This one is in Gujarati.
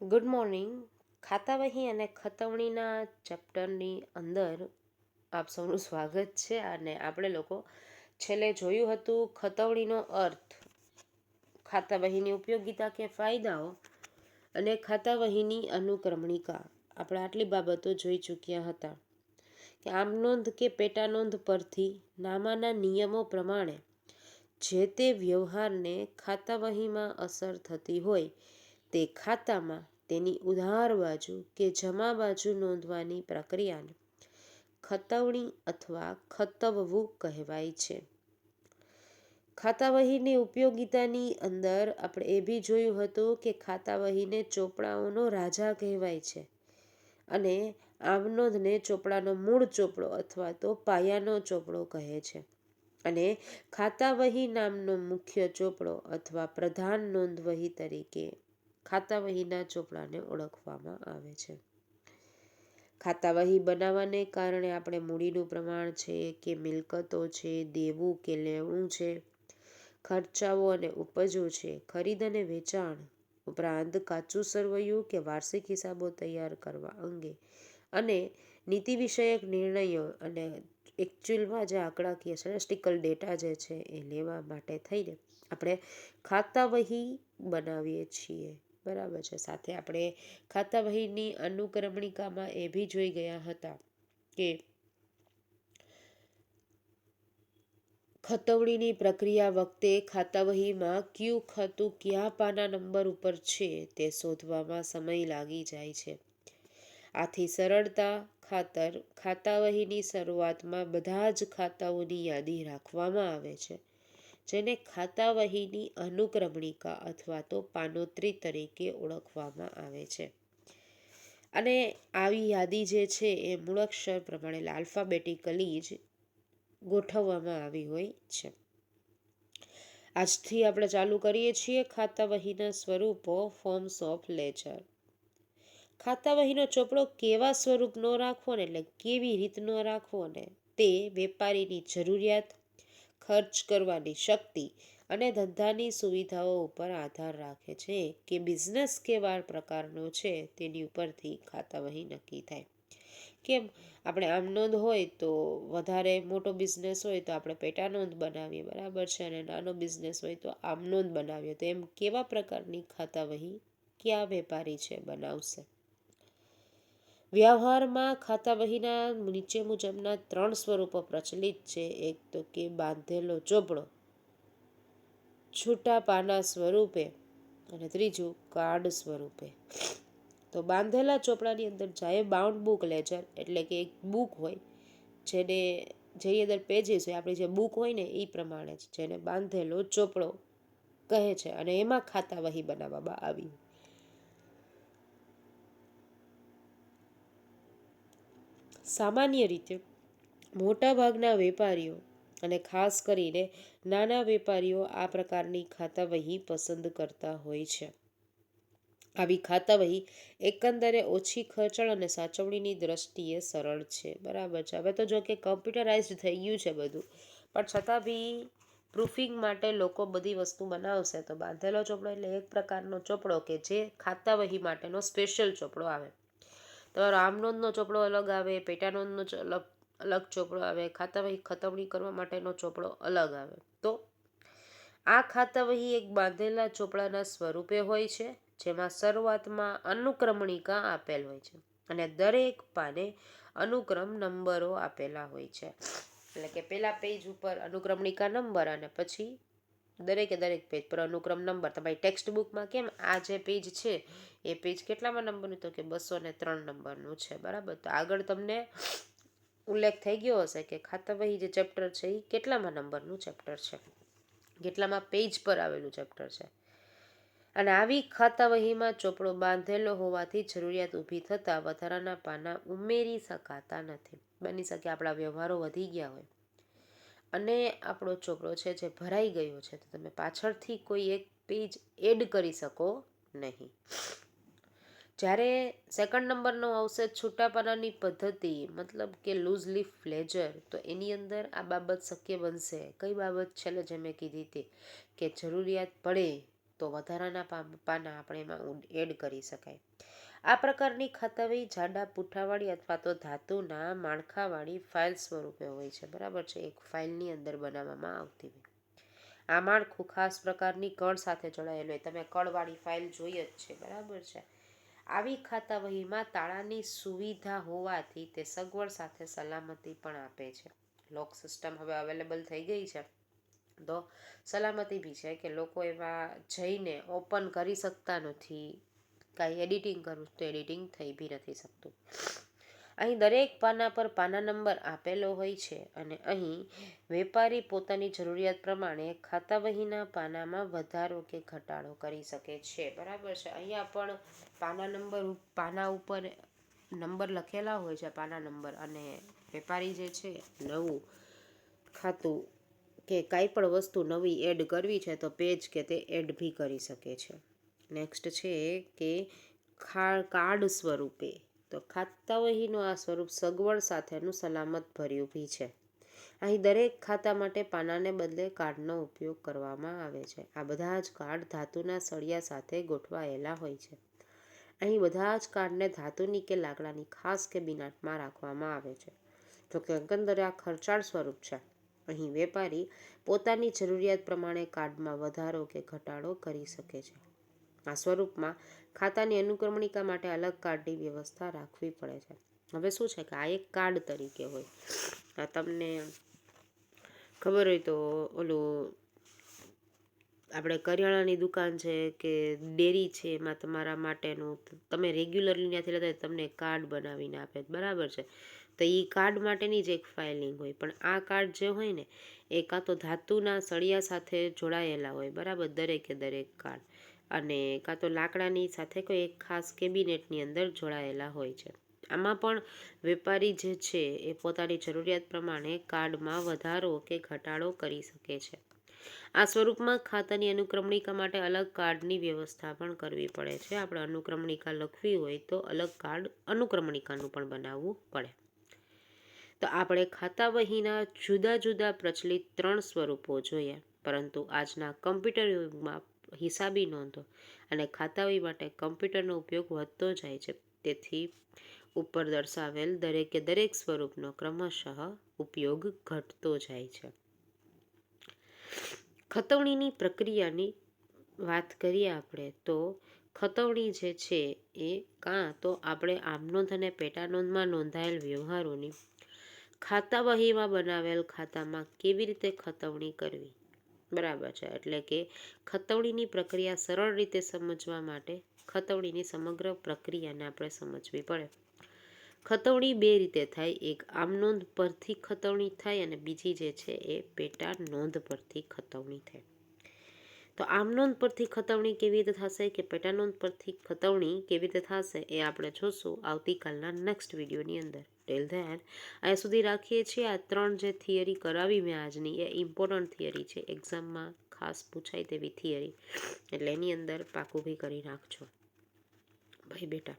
ગુડ મોર્નિંગ ખાતાવહી અને ખતવણીના ચેપ્ટરની અંદર આપ સૌનું સ્વાગત છે અને આપણે લોકો છેલ્લે જોયું હતું ખતવણીનો અર્થ. ખાતાવહીની ઉપયોગિતા કે ફાયદાઓ અને ખાતાવહીની અનુક્રમણિકા. આપણે આટલી બાબતો જોઈ ચૂક્યા હતા કે આમ નોંધ કે પેટા નોંધ પરથી નામાના નિયમો પ્રમાણે જે તે વ્યવહારને ખાતાવહીમાં અસર થતી હોય તે ખાતામાં તેની ઉધાર બાજુ કે જમા બાજુ નોંધવાની પ્રક્રિયાને ખતવણી અથવા ખતવવું કહેવાય છે. ખાતાવહીની ઉપયોગિતાની અંદર આપણે એ બી જોયું હતું કે ખાતાવહીને ચોપડાઓનો રાજા કહેવાય છે અને આમનોંધને ચોપડાનો મૂળ ચોપડો અથવા તો પાયાનો ચોપડો કહે છે. અને ખાતાવહી નામનો મુખ્ય ચોપડો અથવા પ્રધાન નોંધવહી તરીકે ખાતાવહીના ચોપડાને ઓળખવામાં આવે છે. ખાતાવહી બનાવવાને કારણે આપણે મૂડીનું પ્રમાણ છે કે મિલકતો છે, દેવું કે લેવું છે, ખર્ચાઓ અને ઉપજો છે, ખરીદ અને વેચાણ ઉપરાંત કાચું સરવૈયું કે વાર્ષિક હિસાબો તૈયાર કરવા અંગે અને નીતિ વિષયક નિર્ણયો અને એકચ્યુઅલમાં જે આંકડાકીય સ્ટેટિસ્ટિકલ ડેટા જે છે એ લેવા માટે થઈને આપણે ખાતાવહી બનાવીએ છીએ. બરાબર છે. સાથે આપણે ખાતાવહીની અનુક્રમણિકામાં એ બી જોઈ ગયા હતા કે ખતવણીની પ્રક્રિયા વખતે ખાતાવહીમાં કયું ખાતું કયા પાના નંબર ઉપર છે તે શોધવામાં સમય લાગી જાય છે. આથી સરળતા ખાતર ખાતાવહીની શરૂઆતમાં બધા જ ખાતાઓની યાદી રાખવામાં આવે છે. જેને ખાતાવહીની અનુક્રમણિકા અથવા તો પાનોત્રી તરીકે ઓળખવામાં આવે છે. અને આવી યાદી જે છે એ મૂળાક્ષર પ્રમાણે આલ્ફાબેટિકલી જ ગોઠવવામાં આવી હોય છે. આજથી આપણે ચાલુ કરીએ છીએ ખાતાવહીના સ્વરૂપો ફોર્મ્સ ઓફ લેચર ખાતાવહીનો ચોપડો કેવા સ્વરૂપનો રાખવો ને એટલે કેવી રીતનો રાખવો ને તે વેપારીની જરૂરિયાત ખર્ચ કરવાની શક્તિ અને ધંધાની સુવિધાઓ ઉપર આધાર રાખે છે કે બિઝનેસ કેવા પ્રકારનો છે તેની ઉપરથી ખાતાવહી નક્કી થાય. કેમ? આપણે આમ નોંધ હોય તો વધારે મોટો બિઝનેસ હોય તો આપણે પેટા નોંધ બનાવીએ, બરાબર છે? અને નાનો બિઝનેસ હોય તો આમ નોંધ બનાવીએ. તો એમ કેવા પ્રકારની ખાતાવહી કયા વેપારી છે, બનાવશે? વ્યવહારમાં ખાતાવહીના નીચે મુજબના ત્રણ સ્વરૂપો પ્રચલિત છે. એક તો કે બાંધેલો ચોપડો છૂટા પાના સ્વરૂપે અને ત્રીજું કાર્ડ સ્વરૂપે. તો બાંધેલા ચોપડાની અંદર જાય બાઉન્ડ બુક લેજર એટલે કે એક બુક હોય, જેને જે અંદર પેજીસ હોય, આપણી જે બુક હોય ને એ પ્રમાણે જ જેને બાંધેલો ચોપડો કહે છે અને એમાં ખાતા વહી બનાવવામાં આવી. સામાન્ય રીતે મોટાભાગના વેપારીઓ અને ખાસ કરીને નાના વેપારીઓ આ પ્રકારની ખાતાવહી પસંદ કરતા હોય છે. આવી ખાતાવહી એકંદરે ઓછી ખર્ચણ અને સાચવણીની દ્રષ્ટિએ સરળ છે. બરાબર છે. હવે તો જો કે કમ્પ્યુટરાઇઝડ થઈ ગયું છે બધું. પણ છતાં બી પ્રૂફિંગ માટે લોકો બધી વસ્તુ બનાવશે તો બાંધેલો ચોપડો એટલે એક પ્રકારનો ચોપડો કે જે ખાતાવહી માટેનો સ્પેશિયલ ચોપડો આવે. તમારો આમનોંધનો ચોપડો અલગ આવે પેટાનોંધનો અલગ અલગ ચોપડો આવે, ખાતાવહી ખતવણી કરવા માટેનો ચોપડો અલગ આવે. તો આ ખાતાવહી એક બાંધેલા ચોપડાના સ્વરૂપે હોય છે, જેમાં શરૂઆતમાં અનુક્રમણિકા આપેલ હોય છે અને દરેક પાને અનુક્રમ નંબરો આપેલા હોય છે. એટલે કે પહેલા પેજ ઉપર અનુક્રમણિકા નંબર અને પછી દરેકે દરેક પેજ પર અનુક્રમ નંબર તમારી ટેક્સ્ટ બુકમાં કેમ આ જે પેજ છે, એ પેજ કેટલામાં નંબરનું તો કે બસો ને ત્રણ નંબરનું છે, બરાબર? તો આગળ તમને ઉલ્લેખ થઈ ગયો હશે કે ખાતાવહી જે ચેપ્ટર છે એ કેટલામાં નંબરનું ચેપ્ટર છે? કેટલામાં પેજ પર આવેલું ચેપ્ટર છે? અને આવી ખાતાવહીમાં ચોપડો બાંધેલો હોવાથી જરૂરિયાત ઊભી થતાં વધારાના પાના ઉમેરી શકાતા નથી. બની શકે આપણા વ્યવહારો વધી ગયા હોય. અને આપણો ચોપડો છે જે ભરાઈ ગયો છે, તો તમે પાછળથી કોઈ એક પેજ એડ કરી શકો નહીં. જ્યારે સેકન્ડ નંબરનો આવશે છૂટા પાનાની પદ્ધતિ, મતલબ કે લૂઝ લીફ લેજર તો એની અંદર આ બાબત શક્ય બનશે. કઈ બાબત છેલ્લે જે મેં કીધી હતી કે જરૂરિયાત પડે તો વધારાના પાના આપણે એમાં એડ કરી શકાય. આ પ્રકારની ખાતાવહી જાડા પુઠ્ઠાવાળી અથવા તો ધાતુના માળખાવાળી ફાઇલ સ્વરૂપે હોય છે. બરાબર છે? એક ફાઇલની અંદર બનાવવામાં આવતી હોય. આ માળખું ખાસ પ્રકારની કળ સાથે જોડાયેલું હોય. તમે કળવાળી ફાઇલ જોઈ જ છે. બરાબર છે? આવી ખાતાવહીમાં તાળાની સુવિધા હોવાથી તે સગવડ સાથે સલામતી પણ આપે છે. લોક સિસ્ટમ હવે અવેલેબલ થઈ ગઈ છે. તો સલામતી બી છે કે લોકો એમાં જઈને ઓપન કરી શકતા નથી. કાંઈ એડિટિંગ કરું તો એડિટિંગ થઈ બી નથી શકતું. અહીં દરેક પાના પર પાના નંબર આપેલો હોય છે અને અહીં વેપારી પોતાની જરૂરિયાત પ્રમાણે ખાતા વહીના પાનામાં વધારો કે ઘટાડો કરી શકે છે. બરાબર છે? અહીંયા પણ પાના નંબર પાના ઉપર નંબર લખેલા હોય છે, પાના નંબર અને વેપારી જે છે, નવું ખાતું કે કાંઈ પણ વસ્તુ નવી એડ કરવી છે તો પેજ કે તે એડ બી કરી શકે છે. નેક્સ્ટ છે કે ખા કાર્ડ સ્વરૂપે. તો ખાતાવહીનું આ સ્વરૂપ સગવડ સાથેનું સલામત ભર્યું બી છે. અહીં દરેક ખાતા માટે પાનાને બદલે કાર્ડનો ઉપયોગ કરવામાં આવે છે. આ બધા જ કાર્ડ ધાતુના સળિયા સાથે ગોઠવાયેલા હોય છે. અહીં બધા જ કાર્ડને ધાતુની કે લાકડાની ખાસ કે બિનાટમાં રાખવામાં આવે છે. જોકે એકંદરે આ ખર્ચાળ સ્વરૂપ છે. અહીં વેપારી પોતાની જરૂરિયાત પ્રમાણે કાર્ડમાં વધારો કે ઘટાડો કરી શકે છે. આ સ્વરૂપમાં ખાતાની અનુક્રમણિકા માટે અલગ કાર્ડની વ્યવસ્થા રાખવી પડે છે. હવે શું છે કે આ એક કાર્ડ તરીકે હોય. આ તમને ખબર હોય તો ઓલું આપણે કરિયાણાની દુકાન છે કે ડેરી છે એમાં તમારા માટેનું તમે રેગ્યુલરલી ત્યાંથી લેતા તમને કાર્ડ બનાવીને આપે બરાબર છે? તો એ કાર્ડ માટેની જ એક ફાઇલિંગ હોય. પણ આ કાર્ડ જે હોય ને, એ કાં તો ધાતુના સળિયા સાથે જોડાયેલા હોય. બરાબર? દરેકે દરેક કાર્ડ. અને કાં તો લાકડાની સાથે કોઈ એક ખાસ કેબિનેટની અંદર જોડાયેલા હોય છે. આમાં પણ વેપારી જે છે એ પોતાની જરૂરિયાત પ્રમાણે કાર્ડમાં વધારો કે ઘટાડો કરી શકે છે. આ સ્વરૂપમાં ખાતાની અનુક્રમણિકા માટે અલગ કાર્ડની વ્યવસ્થા પણ કરવી પડે છે. આપણે અનુક્રમણિકા લખવી હોય તો અલગ કાર્ડ અનુક્રમણિકાનું પણ બનાવવું પડે. તો આપણે ખાતા વહીના જુદા જુદા પ્રચલિત ત્રણ સ્વરૂપો જોઈએ. પરંતુ આજના કમ્પ્યુટર યુગમાં હિસાબી નોંધો અને ખાતાવહી માટે કમ્પ્યુટરનો ઉપયોગ વધતો જાય છે. તેથી ઉપર દર્શાવેલ દરેકે દરેક સ્વરૂપનો ક્રમશઃ ઉપયોગ ઘટતો જાય છે. ખતવણીની પ્રક્રિયાની વાત કરીએ આપણે, તો ખતવણી જે છે એ કાં તો આપણે આમનોંધ અને પેટાનોંધમાં નોંધાયેલ વ્યવહારોની ખાતા વહીમાં બનાવેલ ખાતામાં કેવી રીતે ખતવણી કરવી? બરાબર છે. એટલે કે ખતવણીની પ્રક્રિયા સરળ રીતે સમજવા માટે ખતવણીની સમગ્ર પ્રક્રિયાને આપણે સમજવી પડે. ખતવણી બે રીતે થાય. એક આમ નોંધ પરથી ખતવણી થાય અને બીજી જે છે એ પેટા નોંધ પરથી ખતવણી થાય. તો આમ નોંધ પરથી ખતવણી કેવી રીતે થશે કે પેટા નોંધ પરથી ખતવણી કેવી રીતે થશે એ આપણે જોશું આવતીકાલના નેક્સ્ટ વિડીયોની અંદર. ટેલ ધેન અહીંયા સુધી રાખીએ છીએ. આ ત્રણ જે થિયરી કરાવી મેં આજની, એ ઇમ્પોર્ટન્ટ થિયરી છે. એક્ઝામમાં ખાસ પૂછાય તેવી થિયરી એટલે એની અંદર પાકું બી કરી નાખજો. ભાઈ બેટા.